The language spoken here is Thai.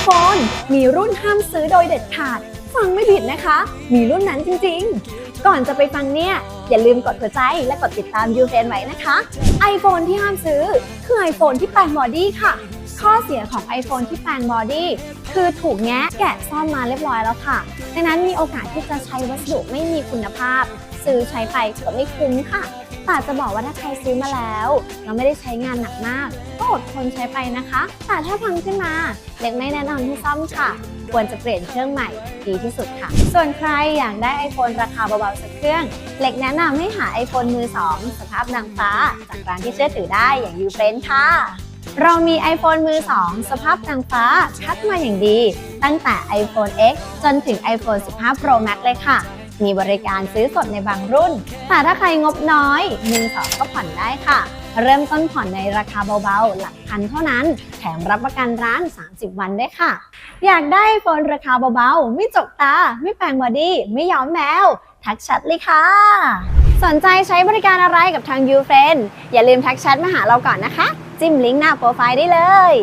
iPhone มีรุ่นห้ามซื้อโดยเด็ดขาด ฟังไม่ผิดนะคะ มีรุ่นนั้นจริงๆ ก่อนจะไปฟังเนี่ย อย่าลืมกดหัวใจและกดติดตาม u f r i e n ไว้นะคะ iPhone ที่ห้ามซื้อ คือ iPhone ที่แปลงบอดี้ค่ะ ข้อเสียของ iPhone ที่แปลงบอดี้คือถูกแงะแกะซ่อมมาเรียบร้อยแล้วค่ะ ดังนั้นมีโอกาสที่จะใช้วัสดุไม่มีคุณภาพ ซื้อใช้ไปก็ไม่คุ้มค่ะ แต่จะบอกว่าถ้าใครซื้อมาแล้ว เราไม่ได้ใช้งานหนักมาก ก็อดทนใช้ไปนะคะ แต่ถ้าพังขึ้นมา เล็กไม่แนะนำให้ซ่อมค่ะ ควรจะเปลี่ยนเครื่องใหม่ดีที่สุดค่ะ ส่วนใครอยากได้ iPhone ราคาเบาๆสักเครื่อง เล็กแนะนำให้หา iPhone มือ2สภาพนางฟ้า จากร้านที่เชื่อถือได้อย่าง u f r i e n ค่ะเรามี iPhone มือ 2 สภาพนางฟ้า คัดมาอย่างดี ตั้งแต่ iPhone X จนถึง iPhone 15 Pro Max เลยค่ะ มีบริการซื้อสดในบางรุ่น แต่ถ้าใครงบน้อยมือสองก็ผ่อนได้ค่ะ เริ่มต้นผ่อนในราคาเบาๆ หลักพันเท่านั้น แถมรับประกันร้าน 30 วันด้วยค่ะ อยากได้โฟนราคาเบาๆ ไม่จกตา ไม่แปลงบอดี้ ไม่ย้อมแมว ทักแชทเลยค่ะ สนใจใช้บริการอะไรกับทาง u f r i e n d อย่าลืมทักแชทมาหาเราก่อนนะคะ จิ้มลิงก์หน้าโปรไฟล์ได้เลย